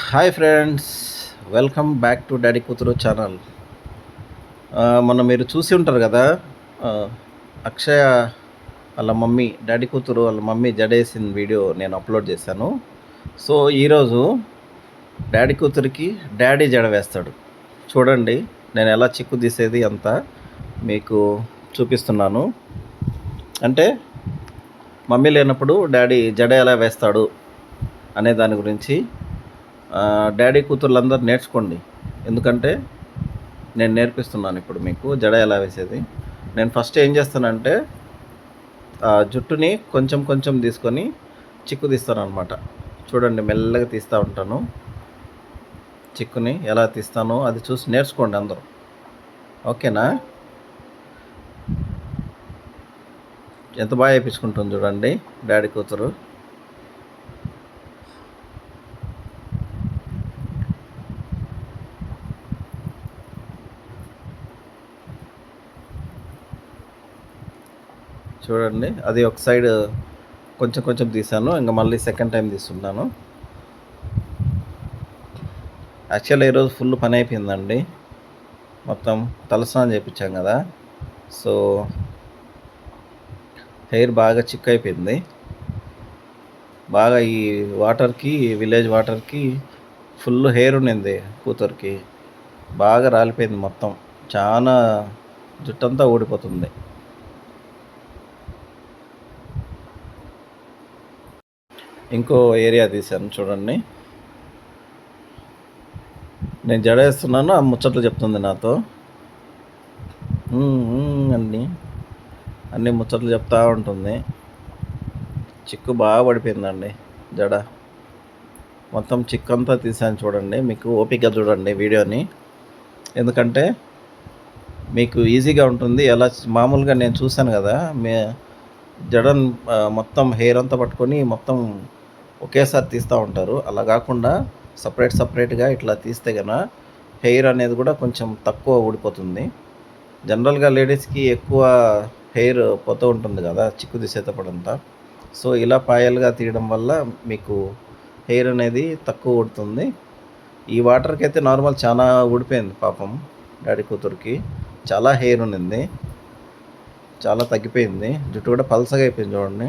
Hi friends welcome back to daddy కూతురు channel. మొన్న మీరు చూసి ఉంటారు కదా అక్షయ వాళ్ళ మమ్మీ డాడీ కూతురు వాళ్ళ మమ్మీ జడేసిన వీడియో నేను అప్లోడ్ చేశాను. సో ఈరోజు డాడీ కూతురికి డాడీ జడ వేస్తాడు. చూడండి నేను ఎలా చిక్కు తీసేది అంతా మీకు చూపిస్తున్నాను. అంటే మమ్మీ లేనప్పుడు డాడీ జడ ఎలా వేస్తాడు అనే దాని గురించి డాడీ కూతుర్లందరూ నేర్చుకోండి. ఎందుకంటే నేను నేర్పిస్తున్నాను ఇప్పుడు మీకు జడ ఎలా వేసేది. నేను ఫస్ట్ ఏం చేస్తానంటే ఆ జుట్టుని కొంచెం కొంచెం తీసుకొని చిక్కు తీస్తాను అనమాట చూడండి మెల్లగా తీస్తూ ఉంటాను. చిక్కుని ఎలా తీస్తానో అది చూసి నేర్చుకోండి అందరూ. ఓకేనా? ఎంత బాగా వేయించుకుంటుంది చూడండి డాడీ కూతురు. చూడండి. అది ఒక సైడ్ కొంచెం కొంచెం తీసాను. ఇంకా మళ్ళీ సెకండ్ టైం తీస్తున్నాను. యాక్చువల్లీ ఈరోజు ఫుల్ పని అయిపోయిందండి. మొత్తం తలస్నానం చేయించాం కదా. సో హెయిర్ బాగా చిక్ అయిపోయింది. బాగా ఈ వాటర్కి విలేజ్ వాటర్కి ఫుల్ హెయిర్ ఉండింది కూతురికి. బాగా రాలిపోయింది మొత్తం. చాలా జుట్టంతా ఊడిపోతుంది. ఇంకో ఏరియా తీశాను చూడండి. నేను జడ వేస్తున్నాను ఆ ముచ్చట్లు చెప్తుంది నాతో. అన్నీ అన్ని. అన్ని ముచ్చట్లు చెప్తా ఉంటుంది. చిక్కు బాగా పడిపోయిందండి జడ. మొత్తం చిక్కు అంతా తీసాను చూడండి. మీకు ఓపిక చూడండి వీడియోని. ఎందుకంటే మీకు ఈజీగా ఉంటుంది. ఎలా మామూలుగా నేను చూశాను కదా మే జడన్ మొత్తం హెయిర్ అంతా పట్టుకొని మొత్తం ఒకేసారి తీస్తూ ఉంటారు. అలా కాకుండా సపరేట్ సపరేట్గా ఇట్లా తీస్తే కనుక హెయిర్ అనేది కూడా కొంచెం తక్కువ ఊడిపోతుంది. జనరల్గా లేడీస్కి ఎక్కువ హెయిర్ పోతూ ఉంటుంది కదా చిక్కు దిశేతపడంతా సో ఇలా పాయలుగా తీయడం వల్ల మీకు హెయిర్ అనేది తక్కువ ఊడుతుంది. ఈ వాటర్కి అయితే నార్మల్ చాలా ఊడిపోయింది పాపం డాడీ కూతురికి. చాలా హెయిర్ ఉన్నింది. చాలా తగ్గిపోయింది. జుట్టు కూడా పల్సగా అయిపోయింది చూడండి.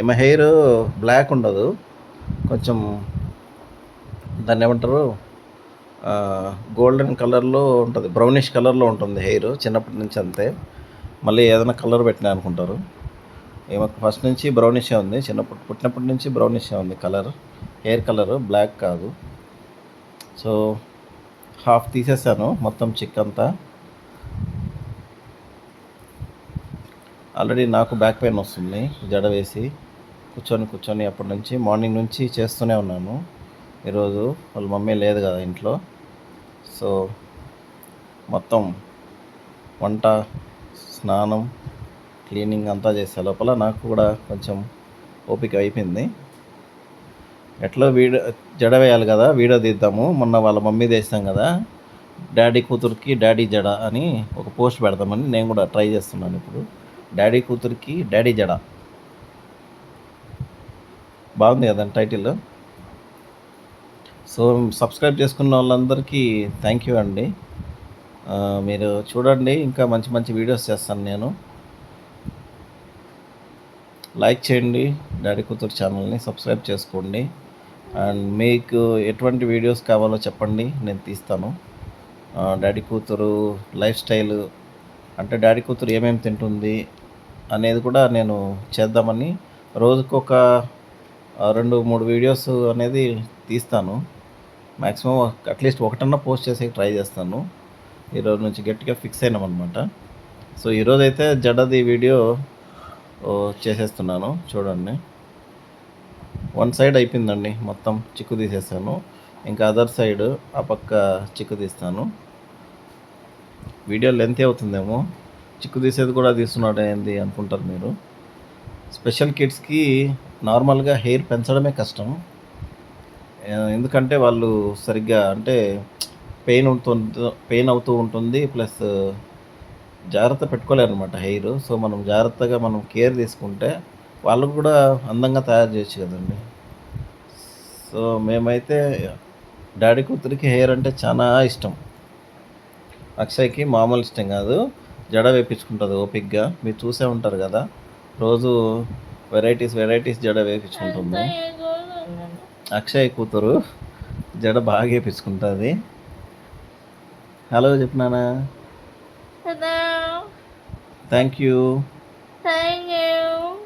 ఏమో హెయిర్ బ్లాక్ ఉండదు. కొంచెం దాన్ని ఏమంటారు? గోల్డెన్ కలర్లో ఉంటుంది బ్రౌనిష్ కలర్లో ఉంటుంది హెయిర్ చిన్నప్పటి నుంచి అంతే. మళ్ళీ ఏదైనా కలర్ పెట్టినా అనుకుంటారు. ఏమో ఫస్ట్ నుంచి బ్రౌనిషే ఉంది చిన్నప్పుడు పుట్టినప్పటి నుంచి బ్రౌనిషే ఉంది కలర్. హెయిర్ కలర్ బ్లాక్ కాదు. సో హాఫ్ తీసేసాను మొత్తం చిక్ అంతా. ఆల్రెడీ నాకు బ్యాక్ పెయిన్ వస్తుంది జడ వేసి. కూర్చొని కూర్చొని అప్పటి నుంచి మార్నింగ్ నుంచి చేస్తూనే ఉన్నాను. ఈరోజు వాళ్ళ మమ్మీ లేదు కదా ఇంట్లో. సో మొత్తం వంట స్నానం క్లీనింగ్ అంతా చేసే లోపల నాకు కూడా కొంచెం ఓపిక అయిపోయింది. ఎట్లా వీడియో జడ వేయాలి కదా వీడియో తీద్దాము. మొన్న వాళ్ళ మమ్మీ తీస్తాం కదా డాడీ కూతురికి డాడీ జడ అని ఒక పోస్ట్ పెడదామని నేను కూడా ట్రై చేస్తున్నాను ఇప్పుడు. డాడీ కూతురికి డాడీ జడ. బాగుంది కదండి టైటిల్ సో సబ్స్క్రైబ్ చేసుకున్న వాళ్ళందరికీ థ్యాంక్ యూ అండి. మీరు చూడండి ఇంకా మంచి మంచి వీడియోస్ చేస్తాను నేను. లైక్ చేయండి డాడీ కూతురు ఛానల్ని సబ్స్క్రైబ్ చేసుకోండి. అండ్ మీకు ఎటువంటి వీడియోస్ కావాలో చెప్పండి నేను తీస్తాను. డాడీ కూతురు లైఫ్ స్టైల్ అంటే డాడీ కూతురు ఏమేమి తింటుంది అనేది కూడా నేను చేద్దామని రోజుకొక రెండు మూడు వీడియోస్ అనేది తీస్తాను. మ్యాక్సిమం అట్లీస్ట్ ఒకటన్నా పోస్ట్ చేసే ట్రై చేస్తాను. ఈరోజు నుంచి గట్టిగా ఫిక్స్ అయినామన్నమాట సో ఈరోజు అయితే జడది వీడియో చేసేస్తున్నాను. చూడండి. వన్ సైడ్ అయిపోయిందండి. మొత్తం చిక్కు తీసేసాను. ఇంకా అదర్ సైడ్ ఆ పక్క చిక్కు తీస్తాను. వీడియో లెంత్ అవుతుందేమో. చిక్కు తీసేది కూడా తీస్తున్నాడు ఏంది అనుకుంటారు మీరు. స్పెషల్ కిడ్స్కి నార్మల్గా హెయిర్ పెంచడమే కష్టం. ఎందుకంటే వాళ్ళు సరిగ్గా అంటే పెయిన్ ఉంటుంది పెయిన్ అవుతూ ఉంటుంది ప్లస్ జాగ్రత్త పెట్టుకోలేరు అనమాట హెయిర్. సో మనం జాగ్రత్తగా మనం కేర్ తీసుకుంటే వాళ్ళకు కూడా అందంగా తయారు చేయొచ్చు కదండి. సో మేమైతే డాడీ కూతురికి హెయిర్ అంటే చాలా ఇష్టం. అక్షయ్కి మామూలు ఇష్టం కాదు. జడ వేపించుకుంటుంది ఓపిక్గా మీరు చూసే ఉంటారు కదా. రోజు వెరైటీస్ వెరైటీస్ జడ వేపించుకుంటుంది. అక్షయ్ కూతురు జడ బాగా వేపించుకుంటుంది. హలో చెప్పినానా. Thank you.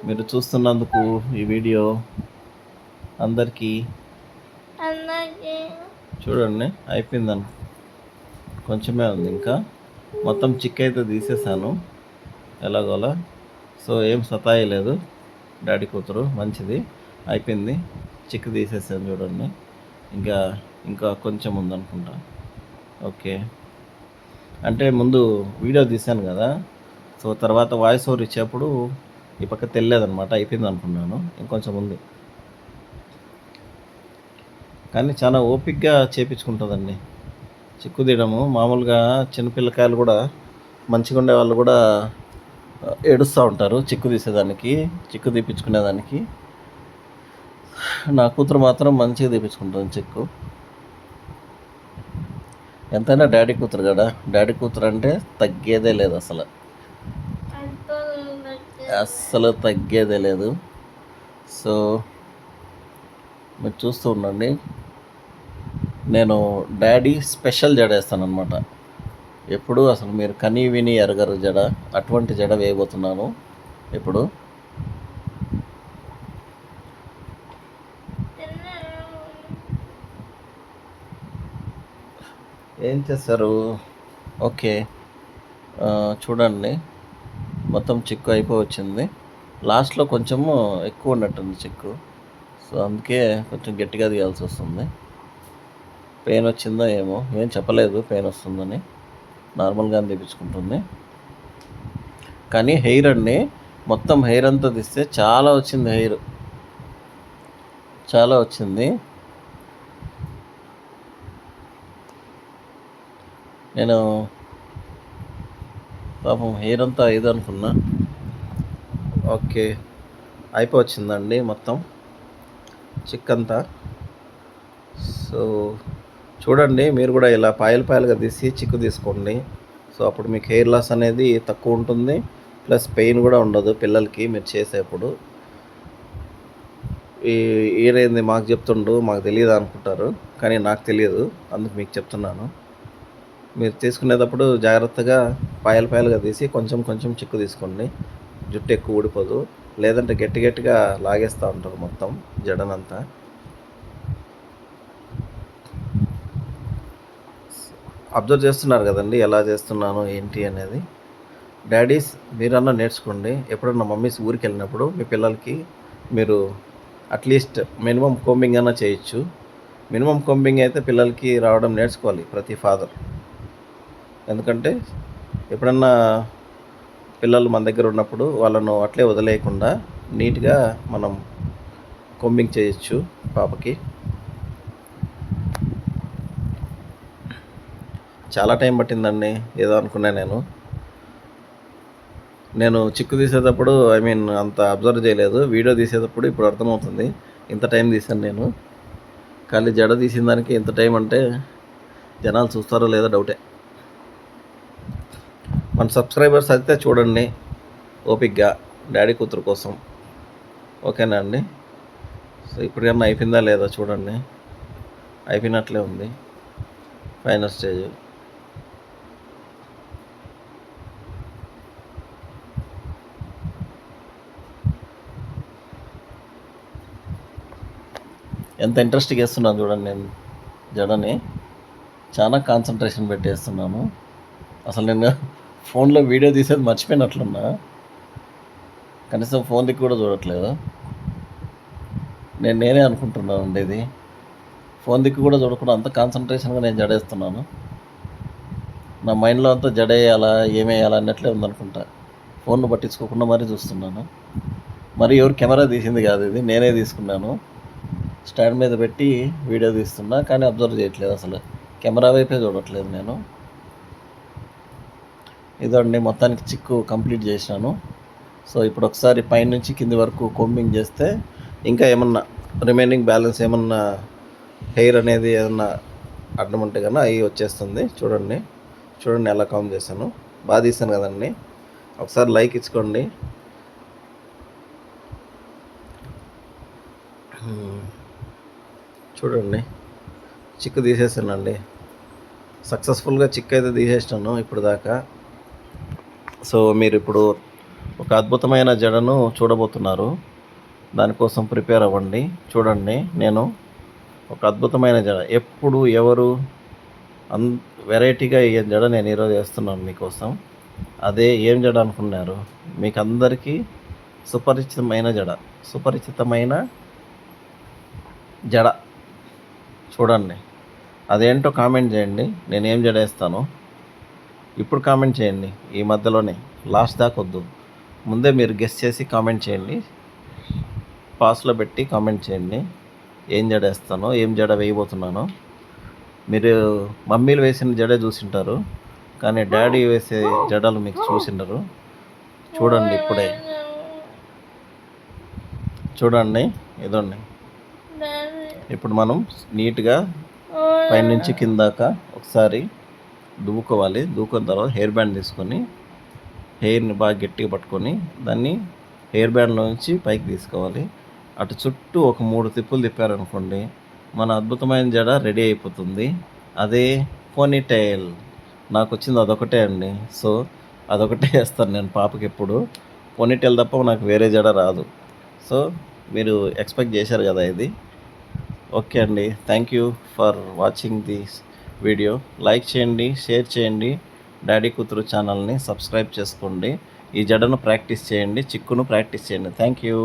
మీరు చూస్తున్నందుకు ఈ వీడియో అందరికీ చూడండి అయిపోయిందని కొంచెమే ఉంది ఇంకా. మొత్తం చిక్ అయితే తీసేసాను. ఎలాగోలా. సో ఏం సతాయలేదు. డాడీ కూతురు మంచిది. అయిపోయింది. చిక్కు తీసేసాను చూడండి. ఇంకా ఇంకా కొంచెం ఉందనుకుంటా. ఓకే. అంటే ముందు వీడియో తీశాను కదా. సో తర్వాత వాయిస్ ఓవర్ ఇచ్చేప్పుడు ఈ పక్క తెలియదనమాట అయిపోయింది అనుకున్నాను. ఇంకొంచెం ఉంది. కానీ చాలా ఓపిక్గా చేపించుకుంటుందండి. చిక్కు తీయడము. మామూలుగా చిన్నపిల్లకాయలు కూడా మంచిగా ఉండే వాళ్ళు కూడా ఏడుస్తూ ఉంటారు చిక్కు తీసేదానికి చిక్కు తీపించుకునేదానికి నా కూతురు మాత్రం మంచిగా తీపించుకుంటుంది చిక్కు. ఎంతైనా డాడీ కూతురు కదా. డాడీ కూతురు అంటే తగ్గేదే లేదు అసలు. అస్సలు తగ్గేదే లేదు. సో మీరు చూస్తూ ఉండండి. నేను డాడీ స్పెషల్ జడేస్తాను అనమాట ఎప్పుడు అసలు మీరు కని విని ఎరగరు జడ అటువంటి జడ వేయబోతున్నాను ఇప్పుడు. ఏం చేస్తారు? ఓకే. చూడండి. మొత్తం చిక్కు అయిపోయి వచ్చింది లాస్ట్లో కొంచెము ఎక్కువ ఉన్నట్టుంది చిక్కు. సో అందుకే కొంచెం గట్టిగా తీయాల్సి వస్తుంది. పెయిన్ వచ్చిందో ఏమో? ఏం చెప్పలేదు పెయిన్ వస్తుందని. నార్మల్గా తెప్పించుకుంటుంది. కానీ హెయిర్ అండి మొత్తం హెయిర్ అంతా తీస్తే చాలా వచ్చింది హెయిర్. చాలా వచ్చింది. నేను పాపం హెయిర్ అంతా ఏదో అనుకున్నా. ఓకే అయిపోవచ్చిందండి మొత్తం. చిక్ అంతా సో చూడండి మీరు కూడా ఇలా పాయలు పాయలుగా తీసి చిక్కు తీసుకోండి. సో అప్పుడు మీకు హెయిర్ లాస్ అనేది తక్కువ ఉంటుంది. ప్లస్ పెయిన్ కూడా ఉండదు పిల్లలకి మీరు చేసేప్పుడు. ఈ ఏదైంది మాకు చెప్తుండు మాకు తెలియదు అనుకుంటారు కానీ నాకు తెలియదు అందుకు మీకు చెప్తున్నాను. మీరు తీసుకునేటప్పుడు జాగ్రత్తగా పాయలు పాయలుగా తీసి కొంచెం కొంచెం చిక్కు తీసుకోండి. జుట్టు ఎక్కువ ఊడిపోదు. లేదంటే గట్టి గట్టిగా లాగేస్తూ ఉంటారు మొత్తం జడనంతా. అబ్జర్వ్ చేస్తున్నారు కదండి ఎలా చేస్తున్నాను ఏంటి అనేది. డాడీస్ మీరన్నా నేర్చుకోండి. ఎప్పుడన్నా మమ్మీస్ ఊరికి వెళ్ళినప్పుడు మీ పిల్లలకి మీరు అట్లీస్ట్ మినిమం కోంబింగ్ అయినా చేయొచ్చు. మినిమం కోంబింగ్ అయితే పిల్లలకి రావడం నేర్చుకోవాలి ప్రతి ఫాదర్. ఎందుకంటే ఎప్పుడన్నా పిల్లలు మన దగ్గర ఉన్నప్పుడు వాళ్ళను అట్లే వదిలేయకుండా నీట్గా మనం కొమ్మింగ్ చేయొచ్చు పాపకి. చాలా టైం పట్టిందండి ఏదో అనుకున్నా నేను. నేను చిక్కు తీసేటప్పుడు ఐ మీన్ అంత అబ్జర్వ్ చేయలేదు. వీడియో తీసేటప్పుడు ఇప్పుడు అర్థమవుతుంది. ఇంత టైం తీసాను నేను. కానీ జడ తీసిన దానికి ఇంత టైం అంటే జనాలు చూస్తారో లేదో డౌటే. మన సబ్స్క్రైబర్స్ అయితే చూడండి ఓపిక్గా డాడీ కూతురు కోసం. ఓకేనా అండి? సో ఇప్పటికన్నా అయిపోయిందా లేదా చూడండి. అయిపోయినట్లే ఉంది. Final stage. ఎంత ఇంట్రెస్ట్గా వేస్తున్నాను చూడండి నేను జడని. చాలా కాన్సన్ట్రేషన్ పెట్టేస్తున్నాను. అసలు నేను ఫోన్లో వీడియో తీసేది మర్చిపోయినట్లున్నా. కనీసం ఫోన్ దిక్కు కూడా చూడట్లేదు. నేను నేనే అనుకుంటున్నాను అండి ఇది. ఫోన్ దిక్కు కూడా చూడకుండా అంత కాన్సన్ట్రేషన్గా నేను జడేస్తున్నాను. నా మైండ్లో అంతా జడేయాలా ఏమేయాలా అన్నట్లే ఉందనుకుంటా. ఫోన్ను పట్టించుకోకుండా మరీ చూస్తున్నాను. మరి ఎవరు కెమెరా తీసింది కాదు ఇది. నేనే తీసుకున్నాను. స్టాండ్ మీద పెట్టి వీడియో తీస్తున్నా కానీ అబ్జర్వ్ చేయట్లేదు అసలు. కెమెరా వైపే చూడట్లేదు నేను. ఇదండి మొత్తానికి చిక్కు కంప్లీట్ చేసినాను సో ఇప్పుడు ఒకసారి పైనుంచి కింది వరకు కోంబింగ్ చేస్తే ఇంకా ఏమన్నా రిమైనింగ్ బ్యాలెన్స్ ఏమన్నా హెయిర్ అనేది ఏమన్నా అడ్డం ఉంటే కన్నా అవి వచ్చేస్తుంది. చూడండి. చూడండి ఎలా కౌంట్ చేశాను. బాగా తీసాను కదండి. ఒకసారి లైక్ ఇచ్చుకోండి. చూడండి. చిక్కు తీసేసానండి. సక్సెస్ఫుల్గా చిక్కు అయితే తీసేసినాను ఇప్పుడు దాకా. సో మీరు ఇప్పుడు ఒక అద్భుతమైన జడను చూడబోతున్నారు. దానికోసం ప్రిపేర్ అవ్వండి. చూడండి నేను ఒక అద్భుతమైన జడ. ఎప్పుడు ఎవరు అన్ వెరైటీగా ఏ జడ నేను ఈరోజు వేస్తున్నాను మీకోసం. అదే ఏం జడ అనుకున్నారు? మీకు అందరికీ సుపరిచితమైన జడ. సుపరిచితమైన జడ. చూడండి. అదేంటో కామెంట్ చేయండి. నేను ఏం జడ వేస్తాను ఇప్పుడు కామెంట్ చేయండి ఈ మధ్యలోనే. లాస్ట్ దాకా వద్దు. ముందే మీరు గెస్ట్ చేసి కామెంట్ చేయండి. పాస్లో పెట్టి కామెంట్ చేయండి. ఏం జడేస్తాను ఏం జడ వేయబోతున్నాను. మీరు మమ్మీలు వేసిన జడే చూసింటారు. కానీ డాడీ వేసే జడలు మీకు చూసిండరు. చూడండి ఇప్పుడే. చూడండి. ఇదండి. ఇప్పుడు మనం నీట్గా పైనుంచి కిందాక ఒకసారి దువ్వుకోవాలి. దువ్వుకున్న తర్వాత హెయిర్ బ్యాండ్ తీసుకొని హెయిర్ని బాగా గట్టిగా పట్టుకొని దాన్ని హెయిర్ బ్యాండ్లో నుంచి పైకి తీసుకోవాలి. అటు చుట్టూ ఒక మూడు తిప్పులు తిప్పారనుకోండి మన అద్భుతమైన జడ రెడీ అయిపోతుంది. అదే పోనీ టైల్ నాకు వచ్చింది అదొకటే అండి. సో అదొకటే వేస్తాను నేను పాపకి ఎప్పుడు. పోనీ టైల్ తప్ప నాకు వేరే జడ రాదు. సో మీరు ఎక్స్పెక్ట్ చేశారు కదా ఇది. ఓకే అండి. Thank you for watching this video like చేయండి షేర్ చేయండి. డాడీ కూతురు ఛానల్ని సబ్స్క్రైబ్ చేసుకోండి. ఈ జడను ప్రాక్టీస్ చేయండి చిక్కును ప్రాక్టీస్ చేయండి. Thank you